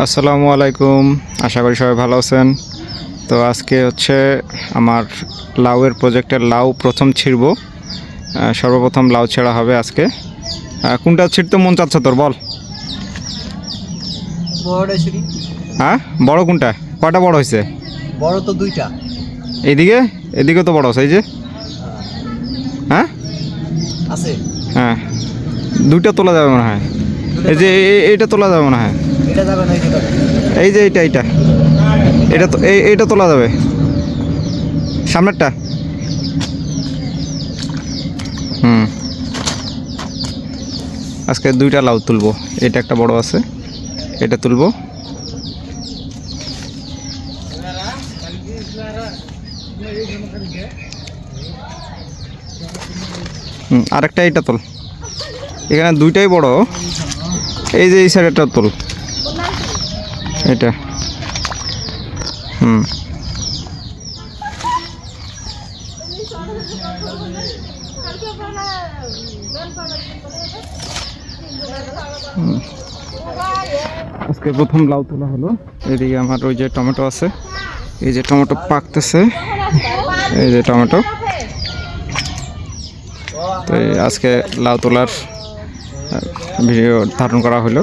আসসালামু আলাইকুম। আশা করি সবাই ভালো আছেন। তো আজকে হচ্ছে আমার লাউয়ের প্রজেক্টের লাউ প্রথম ছিড়ব। সর্বপ্রথম লাউ ছেঁড়া হবে আজকে। কোনটা ছিঁড়তে মন চাচ্ছে তোর? বল। হ্যাঁ? বড় কোনটা? কয়টা বড় হয়েছে? বড় তো দুইটা। এইদিকে? এদিকে তো বড় আছে এই যে। হ্যাঁ? আছে। হ্যাঁ। দুইটা তোলা যাবে মনে হয়। এই যে এইটা তোলা যাবে মনে হয়। এই যে এইটা এইটা। এটা তো এই এইটা তোলা যাবে। সামনেরটা? হুম। আজকে দুইটা লাউ তুলবো। এটা একটা বড় আছে। এটা তুলবো। আরেকটা এইটা তোল। এখানে দুইটাই বড়। এই যে এই সাইডেরটা তোল। এটা। হুম। আজকে প্রথম লাউ তোলা হলো। এদিকে আমার ওই যে টমেটো আছে। এই যে টমেটো পাকতেছে। এই যে টমেটো। তো আজকে লাউ তোলার ভিডিও ধারণ করা হলো।